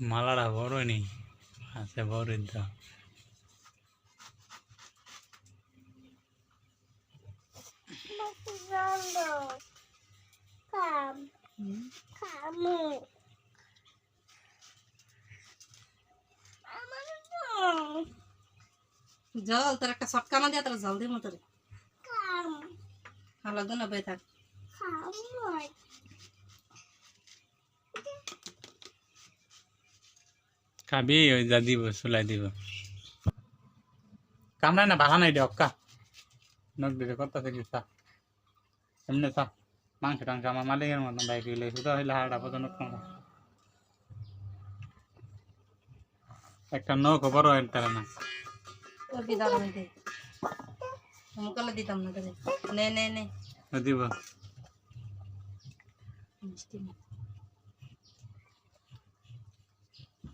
মালাটা বড় নেই আছে তো। কাম জল তোর একটা সটকা না দিয়ে তোর জল মতো কাম। ভালো দিন বই থাক। খাবি ওই যা দিব চুলাই দিব। কামড়ায় না বাহা নাই দে অক্কা। নখ দিতে কত থেকে চা। এমনি চা মাংস টাংস আমার মালিকের মতন বাইক গেলে শুধু হইলে হাড়া পর্যন্ত একটা নখ বড় তারা না দিতাম না নে নে নে। দিব। মিষ্টি নে মিষ্টি দে। হুম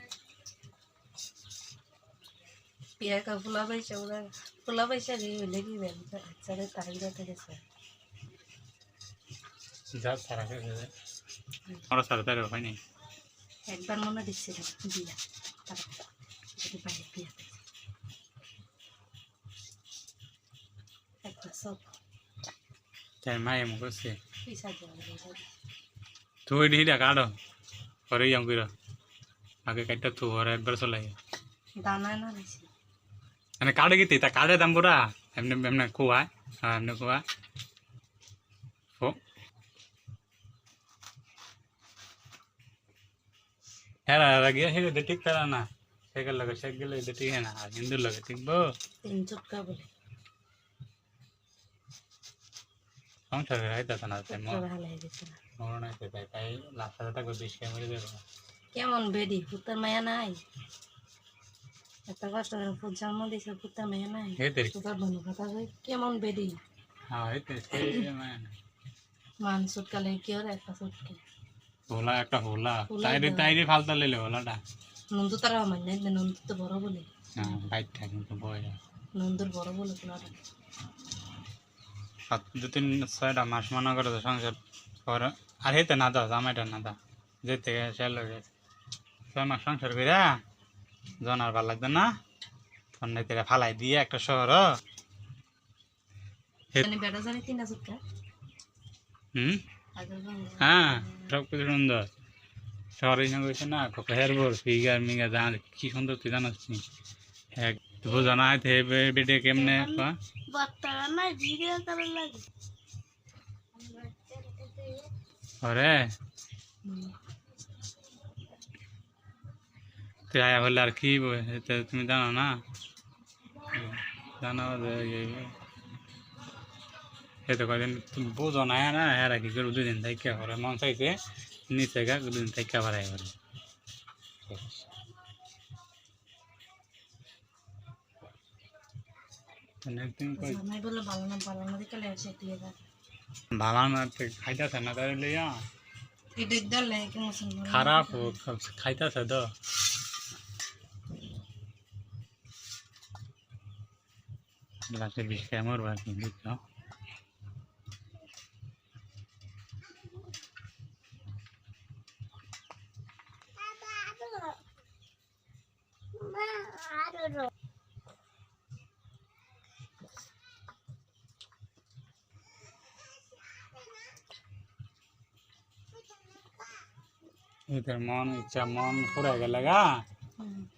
পিয়া কা ফুলা পয়সা ওরা ফুলা পয়সা দিয়ে হইলে কি বেল আচ্ছা তাই যাতে গেছে যা সারা গেছে আমরা সারা তারে হয় নাই। একবার মনে দিচ্ছে দিয়া তারা বাইরে পিয়া একটা সব। তাই মায়ে মুখ করছে তুই ডিটা কাটো। পরে যাম আগে কাটটা তু আর একবার চলাই দানা না দিছি মানে কাটে গিতে তা কাটে দাম পুরা এমনি এমনি কুয়া হ্যাঁ এমনি কুয়া। ও। হ্যাঁ গিয়ে সেগুলো ঠিক করা না সেগুলো লাগে সেগুলো ঠিক না হিন্দুর লাগে ঠিক বো। তিন চুটকা বলে। সংসার রাইতা না তাই মরণ আছে তাই তাই লাস্টার টাকা বেশি কেমন বেডি পুত্তর মায়া নাই? এত কষ্ট করে পুত জন্ম দিয়েছে পুত্তর মায়া নাই। হে বন্ধু কথা কই কেমন বেডি? হ্যাঁ মানে সুটকালে কি ওর একটা সুটকে? হোলা একটা হোলা। তাইরে। তাইরে ফালতা লইলে হোলাটা। নন্দু তারা আমার নাই নন্দু তো বড় বলে। হ্যাঁ বাইক থাকে কিন্তু বয়। নন্দুর বড় বলে তোরা সাত দু তিন ছয়টা মাস মনে করে তো সংসার পরে আর হেতে না দাও জামাইটা না দাও যেতে লগে ছয় মাস সংসার কইরা জনার ভালো লাগবে না। তেরা ফালাই দিয়ে একটা শহর। সুটকা হুম? হ্যাঁ সব কিছু সুন্দর। শহরে না কইছে না হেয়ার বোর ফিগার মিগার জান কি সুন্দর তুই জানাস এক বোঝা না হে বেডে কেমনে ওরে তুই আয়া বললে আর কি তুমি জানো না? জানো এই- তো কদিন বোঝো না না হ্যাঁ কি করে দুদিন থেকে করে মন চাইছে নিচে গা দুদিন থেকে বাড়াই করে তুমি কই জামাই বলে ভালো না ভালো না দেখলে এসে দিয়ে দেয় ভালো না খাইতেছে না খারাপ খাইতেছে তো। লাস্টে বিষ খেয়ে মরবো আর কি বুঝছ? মা আরও এদের মন ইচ্ছা মন পুরা গেলে গা।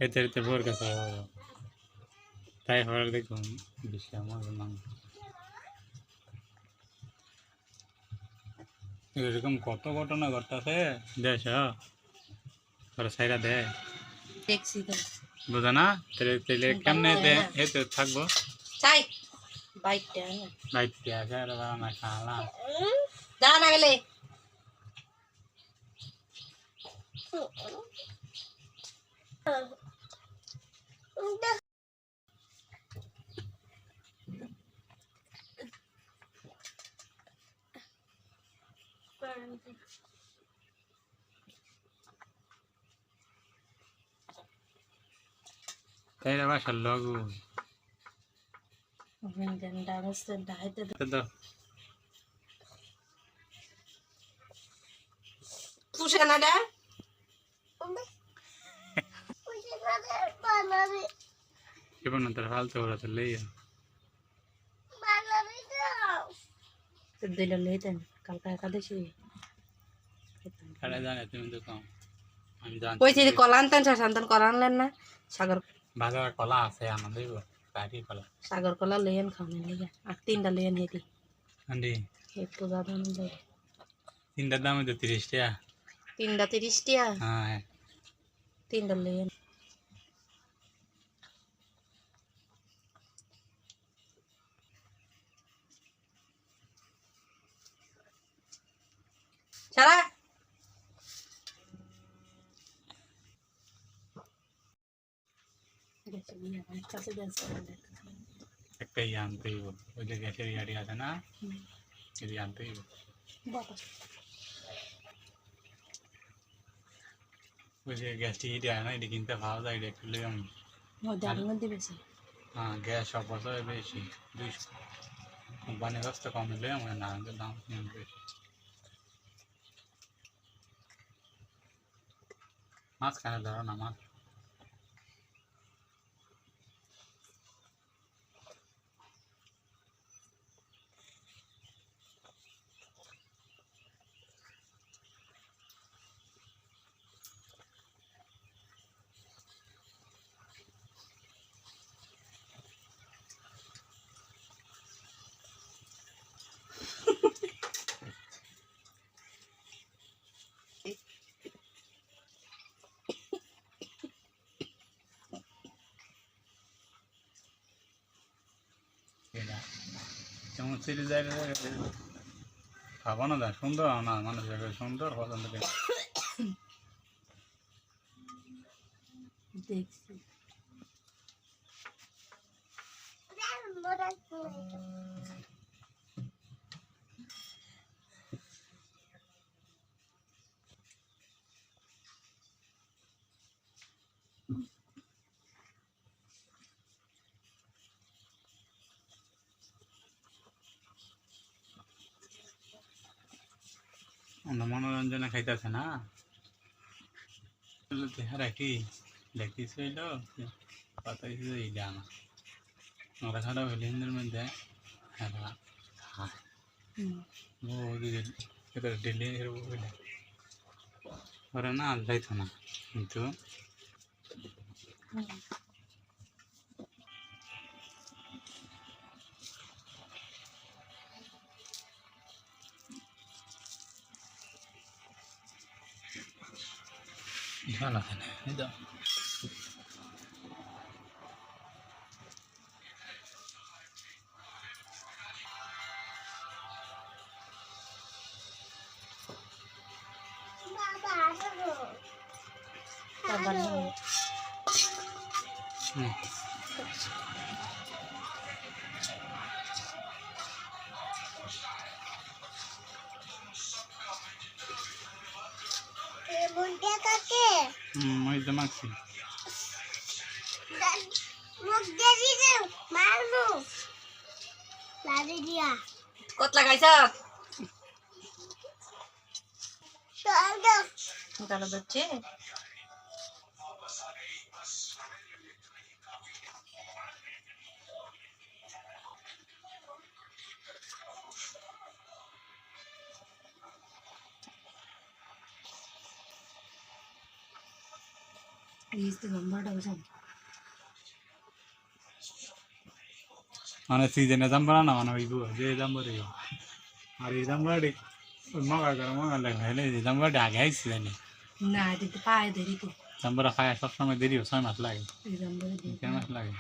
এতে এতে ভোর হবে। তাই হওয়ার দেখুন খেয়ে মরবে এরকম কত ঘটনা ঘটতেছে? দেশ ওরা সাইরা দে। দেখছি তো। বুঝো না? তাহলে তাহলে কেমনে দে? এতে থাকব। চাই। বাইকটা না বাইক আর বাবা খাওয়ালাম যা না গেলে। তাই রে বাসার লগু পুষে না ডা বানাবি এবার না তার ফালতু ওরা তো লেই বানাবি দাও দিলে একাদশী। কারা জানে তুমি তো কম আমি জানি কইছি কলা আনতেন শান্তন কলা আনলেন না সাগর বাজারে কলা আছে আনা দেব বাড়ি কলা সাগর কলা লইয়েন খাওয়ান লিগে আর তিনটা লইয়েন হেঁটে আন্ডি একটু দাদা অনুযায়ী তিনটার দাম তো তিরিশ টাকা তিনটা তিরিশ টিয়া হ্যাঁ তিনটা লইয়েন সারা একটা ইয়ে আনতে হইব। ওই যে গ্যাসের গাড়ি আছে না? এটি আনতে হইব। বাবা। ওই যে গ্যাসটি ইটি আয় না এটি কিনতে পাওয়া যায় এটা একটু লেগে বেশি। হ্যাঁ গ্যাস অপচয় বেশি দুইশো। কোম্পানি ব্যস্ত কম হলে আমার না দাম বেশি। মাছ খানে ধরো না মাছ সিরিজ খাব। না সুন্দর না মানুষের কাছে সুন্দর পছন্দ করে। দেখছি। মনোরঞ্জনে খাইতেছে না? চেহারা কি দেখিছিল পাতাইছে এই জানা ওরা খারাপ হইলে হিন্দের মধ্যে হ্যাঁ এটা ডেলি ওরা না যাইতো না কিন্তু হুম ভালো না এই তো বাবা আসো তারপর হুম মুখটা কাকে হুম ওই তো মাখছি কত লাগাইছ চল দাও মানে সিজনে দাম বাড়া না মানে ওইব যে দাম বাড়ে আর এই দাম বাড়ে মগা করে মগা লাগে হলে এই দাম বাড়ে আগে আইসি জানি না দিতে পায়ে ধরিতে দাম বাড়া খায় সবসময় দেরি হয়, ছয় মাস লাগে। তিন মাস লাগে।